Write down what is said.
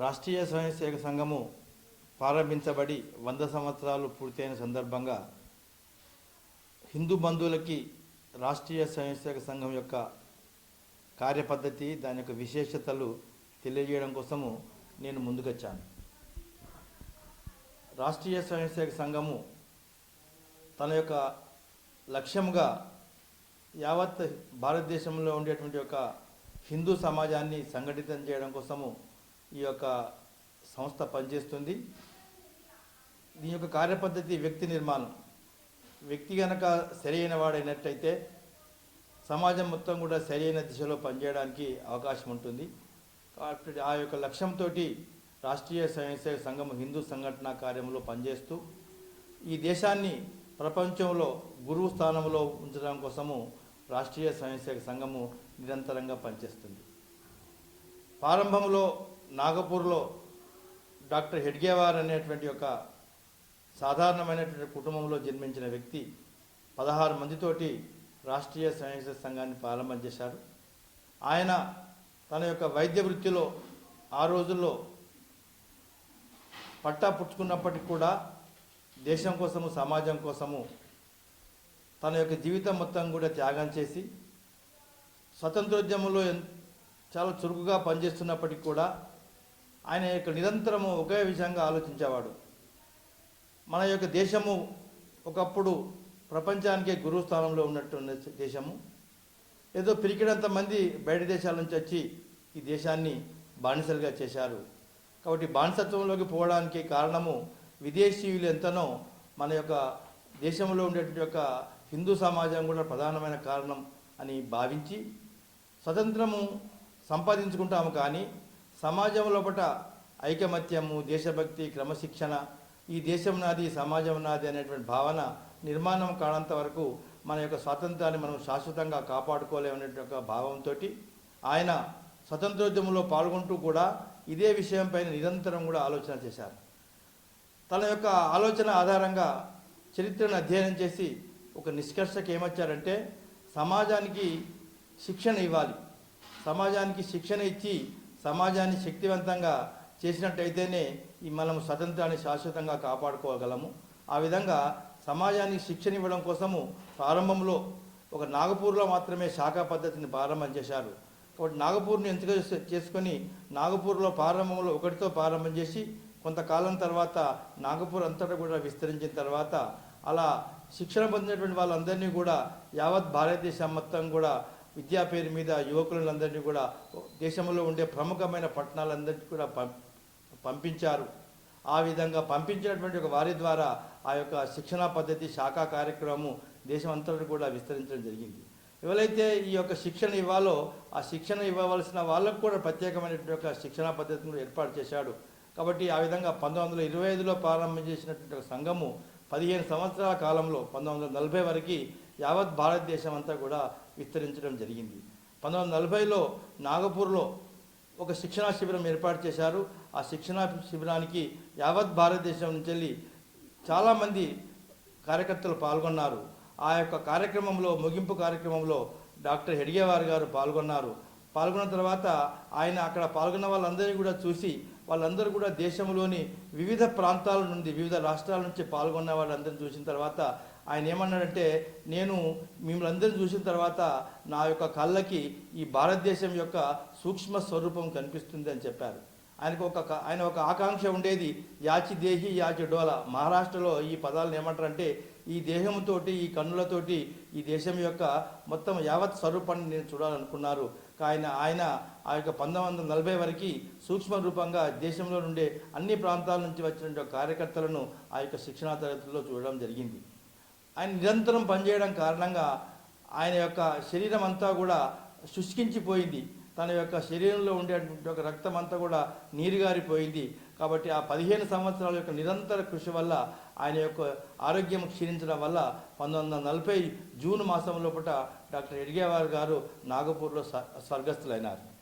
రాష్ట్రీయ స్వయంసేవక సంఘము ప్రారంభించబడి వంద సంవత్సరాలు పూర్తయిన సందర్భంగా హిందూ బంధువులకి రాష్ట్రీయ స్వయంసేవక సంఘం యొక్క కార్యపద్ధతి దాని యొక్క విశేషతలు తెలియజేయడం కోసము నేను ముందుకొచ్చాను. రాష్ట్రీయ స్వయంసేవక సంఘము తన యొక్క లక్ష్యముగా యావత్ భారతదేశంలో ఉండేటువంటి యొక్క హిందూ సమాజాన్ని సంఘటితం చేయడం కోసము ఈ యొక్క సంస్థ పనిచేస్తుంది. దీని యొక్క కార్యపద్ధతి వ్యక్తి నిర్మాణం. వ్యక్తి గనక సరైన వాడైనట్టయితే సమాజం మొత్తం కూడా సరైన దిశలో పనిచేయడానికి అవకాశం ఉంటుంది. కాబట్టి ఆ యొక్క లక్ష్యంతో రాష్ట్రీయ స్వయంసేవ సంఘం హిందూ సంఘటన కార్యంలో పనిచేస్తూ ఈ దేశాన్ని ప్రపంచంలో గురువు స్థానంలో ఉంచడం కోసము రాష్ట్రీయ స్వయంసేవక సంఘము నిరంతరంగా పనిచేస్తుంది. ప్రారంభంలో నాగపూర్లో డాక్టర్ హెడ్గేవార్ అనేటువంటి ఒక సాధారణమైనటువంటి కుటుంబంలో జన్మించిన వ్యక్తి పదహారు మందితోటి రాష్ట్రీయ స్వయం సంఘాన్ని ప్రారంభం చేశారు ఆయన తన యొక్క వైద్య వృత్తిలో ఆ రోజుల్లో పట్టా పుచ్చుకున్నప్పటికీ కూడా దేశం కోసము సమాజం కోసము తన యొక్క జీవితం మొత్తం కూడా త్యాగం చేసి స్వతంత్రోద్యమంలో చాలా చురుకుగా పనిచేస్తున్నప్పటికీ కూడా ఆయన యొక్క నిరంతరము ఒకే విషయంగా ఆలోచించేవాడు. మన యొక్క దేశము ఒకప్పుడు ప్రపంచానికే గురువు స్థానంలో ఉన్నట్టున్న దేశము. ఏదో పిరికినంత మంది బయట దేశాల నుంచి వచ్చి ఈ దేశాన్ని బానిసలుగా చేశారు. కాబట్టి బానిసత్వంలోకి పోవడానికి కారణము విదేశీయులు ఎంతనో మన యొక్క దేశంలో ఉండేటువంటి యొక్క హిందూ సమాజం కూడా ప్రధానమైన కారణం అని భావించి స్వతంత్రము సంపాదించుకుంటాము కానీ సమాజం లోపల ఐకమత్యము దేశభక్తి క్రమశిక్షణ ఈ దేశం నాది సమాజం నాది అనేటువంటి భావన నిర్మాణం కానంత వరకు మన యొక్క స్వాతంత్రాన్ని మనం శాశ్వతంగా కాపాడుకోలేమనేటువంటి ఒక భావంతో ఆయన స్వతంత్రోద్యమంలో పాల్గొంటూ కూడా ఇదే విషయంపైన నిరంతరం కూడా ఆలోచన చేశారు. తన యొక్క ఆలోచన ఆధారంగా చరిత్రను అధ్యయనం చేసి ఒక నిష్కర్షకు ఏమొచ్చారంటే సమాజానికి శిక్షణ ఇవ్వాలి. సమాజానికి శిక్షణ ఇచ్చి సమాజాన్ని శక్తివంతంగా చేసినట్టయితేనే ఈ మనం స్వతంత్రాన్ని శాశ్వతంగా కాపాడుకోగలము. ఆ విధంగా సమాజానికి శిక్షణ ఇవ్వడం కోసము ప్రారంభంలో ఒక నాగపూర్లో మాత్రమే శాఖా పద్ధతిని ప్రారంభం చేశారు. కాబట్టి నాగపూర్ని ఎంపిక చేసుకొని నాగపూర్లో ప్రారంభంలో ఒకటితో ప్రారంభం చేసి కొంతకాలం తర్వాత నాగపూర్ అంతటా కూడా విస్తరించిన తర్వాత అలా శిక్షణ పొందినటువంటి వాళ్ళందరినీ కూడా యావత్ భారతదేశం మొత్తం కూడా విద్యా పేరు మీద యువకులందరినీ కూడా దేశంలో ఉండే ప్రముఖమైన పట్టణాలందరినీ కూడా పంపించారు. ఆ విధంగా పంపించినటువంటి ఒక వారి ద్వారా ఆ యొక్క శిక్షణా పద్ధతి శాఖా కార్యక్రమము దేశం కూడా విస్తరించడం జరిగింది. ఎవరైతే ఈ యొక్క శిక్షణ ఇవ్వాలో ఆ శిక్షణ ఇవ్వవలసిన వాళ్ళకు కూడా ప్రత్యేకమైనటువంటి ఒక శిక్షణా పద్ధతిని ఏర్పాటు చేశాడు. కాబట్టి ఆ విధంగా పంతొమ్మిది వందల ఇరవై ఐదులో ప్రారంభం చేసినటువంటి ఒక సంఘము పదిహేను సంవత్సరాల కాలంలో పంతొమ్మిది వందల నలభై వరకు యావత్ భారతదేశం అంతా కూడా విస్తరించడం జరిగింది. పంతొమ్మిది వందల నలభైలో నాగపూర్లో ఒక శిక్షణా శిబిరం ఏర్పాటు చేశారు. ఆ శిక్షణా శిబిరానికి యావత్ భారతదేశం నుంచి వెళ్ళి చాలామంది కార్యకర్తలు పాల్గొన్నారు. ఆ యొక్క కార్యక్రమంలో ముగింపు కార్యక్రమంలో డాక్టర్ హెడిగేవార్ గారు పాల్గొన్నారు. పాల్గొన్న తర్వాత ఆయన అక్కడ పాల్గొన్న వాళ్ళందరినీ కూడా చూసి వాళ్ళందరూ కూడా దేశంలోని వివిధ ప్రాంతాల నుండి వివిధ రాష్ట్రాల నుంచి పాల్గొన్న వాళ్ళందరినీ చూసిన తర్వాత ఆయన ఏమన్నాడంటే నేను మిమ్మల్ని అందరినీ చూసిన తర్వాత నా యొక్క కళ్ళకి ఈ భారతదేశం యొక్క సూక్ష్మ స్వరూపం కనిపిస్తుంది అని చెప్పారు. ఆయనకు ఒక ఆయన ఒక ఆకాంక్ష ఉండేది యాచి దేహి యాచి డోల మహారాష్ట్రలో ఈ పదాలను ఏమంటారంటే ఈ దేహంతోటి ఈ కన్నులతోటి ఈ దేశం యొక్క మొత్తం యావత్ స్వరూపాన్ని నేను చూడాలనుకున్నారు. ఆయన ఆయన ఆ యొక్క పంతొమ్మిది వందల నలభై వరకు సూక్ష్మ రూపంగా దేశంలో నుండే అన్ని ప్రాంతాల నుంచి వచ్చిన కార్యకర్తలను ఆ యొక్క శిక్షణా తరగతుల్లో చూడడం జరిగింది. ఆయన నిరంతరం పనిచేయడం కారణంగా ఆయన యొక్క శరీరం అంతా కూడా శుష్కించిపోయింది. తన యొక్క శరీరంలో ఉండేటువంటి ఒక రక్తం అంతా కూడా నీరుగారిపోయింది. కాబట్టి ఆ పదిహేను సంవత్సరాల యొక్క నిరంతర కృషి వల్ల ఆయన యొక్క ఆరోగ్యం క్షీణించడం వల్ల పంతొమ్మిది వందల నలభై జూన్ మాసం లోపల డాక్టర్ ఎడిగేవార్ గారు నాగపూర్లో స్వర్గస్థులైనారు.